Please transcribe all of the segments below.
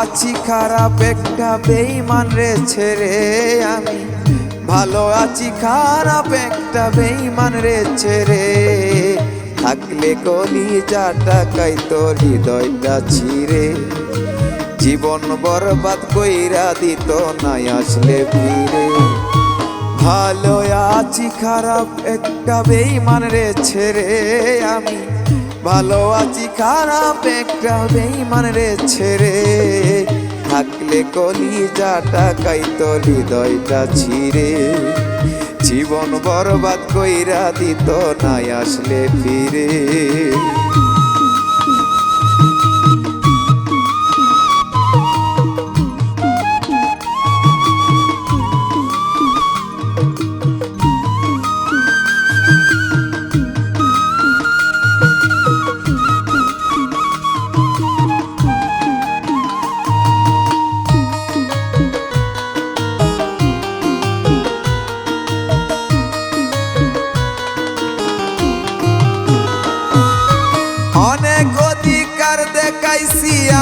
আছি খারাপ একটা বেইমান রে, ছেড়ে আমি। ভালো আছি, খারাপ একটা বেইমান রে, ছেড়ে। থাকলে কলি যা টাকাই তোর হৃদয়টা ছিঁড়ে। জীবন বরবাদ কইরা দিত নাই আসলে ফিরে। ভালো আছি, খারাপ একটা বেইমান রে, ছেড়ে আমি। ভালো আছি খারাপ একটা বেইমান রে। ছেড়ে থাকলে কলি টাকাই তোর হৃদয়টা ছিঁড়ে। জীবন বরবাদ কইরা দিত, নাই আসলে ফিরে।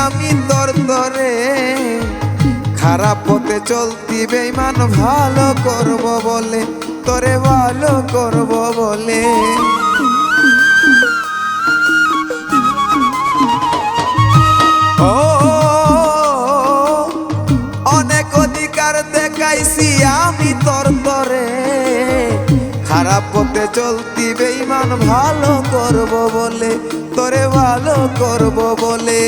আমি তোর তরে খারাপ পথে চলতি বেইমান ভালো করব বলে, তোরে ভালো করব বলে। ও, অনেক অধিকার দেখাইছি আমি তোর তরে খারাপ পথে চলতি বেইমান ভালো করব বলে, তোরে ভালো করব বলে।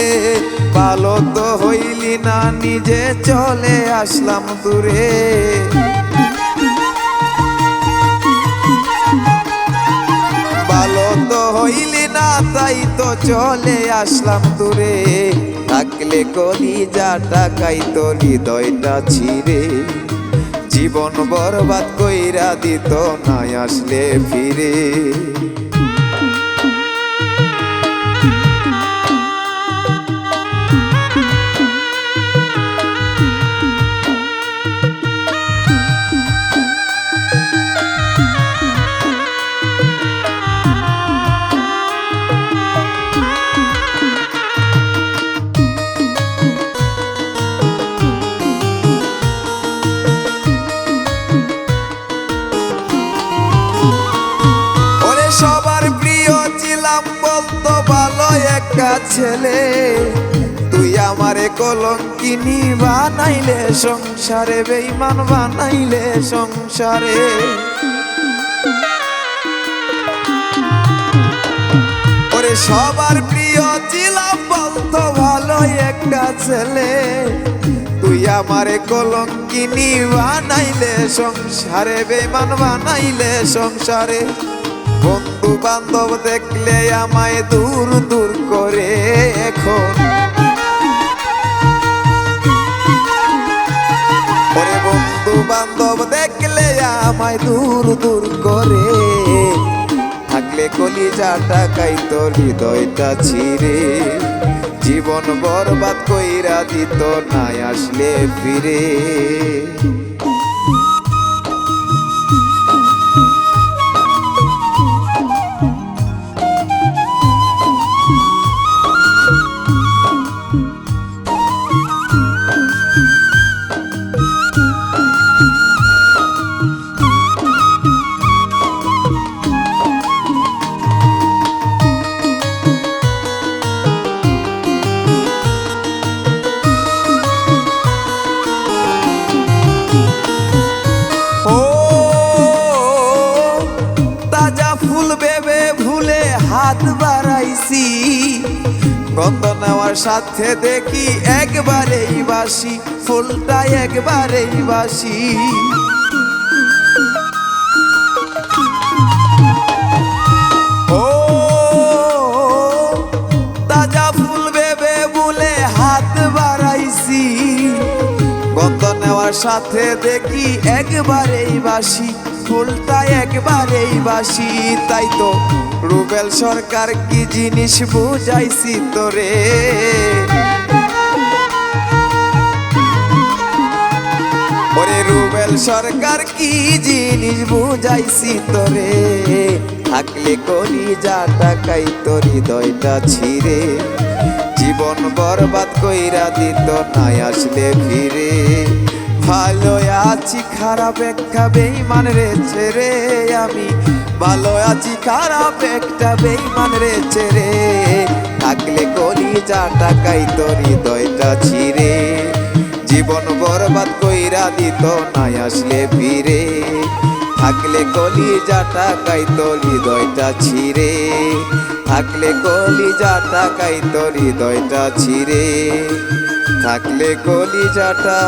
ভালো তো হইলি না, নিজে চলে আসলাম দূরে। ভালো তো হইলি না, তাই তো চলে আসলাম দূরে। থাকলে কলি যা টাকাই তো হৃদয়টা ছিঁড়ে। জীবন বরবাদ কইরা দিত নাই আসলে ফিরে। একটা ছেলে। তুই আমারে কলঙ্কিনি বানাইলে, সংসারে বেইমান বানাইলে সংসারে। ওরে সবার প্রিয় ছিলাম বলতো ভালো একটা ছেলে। তুই আমারে কলঙ্কিনি বানাইলে, সংসারে বেমান বানাইলে সংসারে। বন্ধু বান্ধব দেখলে আমায় দূর দূর করে এখন। বন্ধু বান্ধব দেখলে আমায় দূর দূর করে। থাকলে কলিজা টাকাই তোর হৃদয়টা ছিঁড়ে। জীবন বরবাদ কইরা দিত, নাই আসলে ফিরে। বাড়াইছি গন্ধ নেওয়ার সাথে দেখি একবারেই বাসি ফুলটা একবারেই বাসি। ও, তাজা ফুল বেবে ভুলে হাত বাড়াইছি। গন্ধ নেওয়ার সাথে দেখি একবারেই বাসি ফুলটা একবারেই বাসি, তাই তো রুবেল সরকার কি জিনিস বুঝাইছি তোরে? ওরে রুবেল সরকার কি জিনিস বুঝাইছি তোরে? থাকলে কলি যা টাকাই তোর হৃদয়টা ছিঁড়ে। জীবন বরবাদ কইরা দিত নাই আসলে ফিরে। ভালো আছি, খারাপ একটা বেইমান রে ছেড়ে আমি। ভালো আছি, খারাপ একটা বেইমান রে। ছেড়ে থাকলে কলি যা টাকাই তোর হৃদয়টা ছিঁড়ে। জীবন বরবাদ কইরা দিত, নাই আসলে ফিরে। থাকলে কলি যা টাকাই তোর হৃদয়টা ছিঁড়ে। থাকলে কলি যা টাকাই তোর হৃদয়টা ছিঁড়ে। থাকলে কলি যাটা